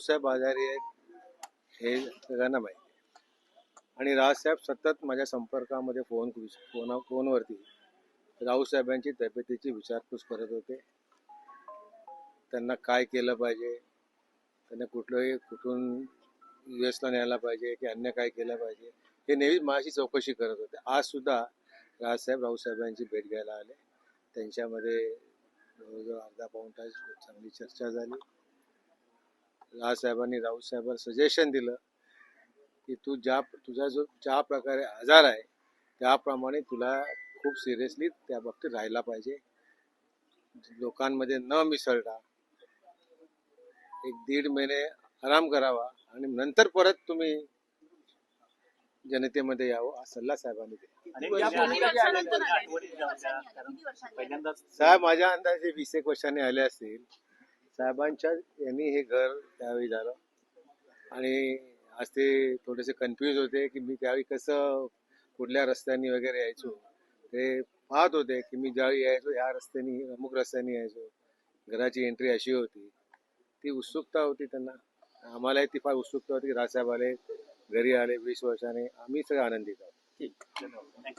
रावसाहेब आजारी आहेत हे सगळ्यांना माहिती आहे. आणि राजसाहेब सतत माझ्या संपर्कामध्ये फोन फोन फोनवरती. राऊसाहेबांची तब्येतीची विचारपूस करत होते. त्यांना काय केलं पाहिजे? त्यांना कुठलंही कुठून यू एसला न्यायला पाहिजे की अन्य काय केलं पाहिजे? हे नेहमीच माझी चौकशी करत होते. आज सुद्धा राजसाहेब राऊसाहेबांची भेट घ्यायला आले. त्यांच्यामध्ये जवळजवळ अर्धा पाऊण तास चांगली चर्चा झाली. राजसाहेबांनी राऊतसाहेबांना सजेशन दिलं की तू ज्या तुझा जो ज्या प्रकारे आजार आहे त्याप्रमाणे तुला खूप सिरियसली त्या बाबतीत राहायला पाहिजे. लोकांमध्ये न मिसळता एक दीड महिने आराम करावा आणि नंतर परत तुम्ही जनतेमध्ये यावं हा सल्ला साहेबांनी दिला. साहेब माझ्या अंदाजे वीस एक वर्षांनी आले असतील. साहेबांच्या यांनी हे घर त्यावेळी झालं. आणि आज ते थोडेसे कन्फ्यूज होते की मी त्यावेळी कसं कुठल्या रस्त्यांनी वगैरे यायचो. ते पाहत होते की मी ज्यावेळी यायचो ह्या रस्त्यानी अमुक रस्त्याने यायचो. घराची एंट्री अशी होती. ती उत्सुकता होती त्यांना. आम्हालाही ती फार उत्सुकता होती की राजसाहेब आले घरी आले वीस वर्षाने. आम्ही सगळे आनंदित आहोत. ठीक. धन्यवाद.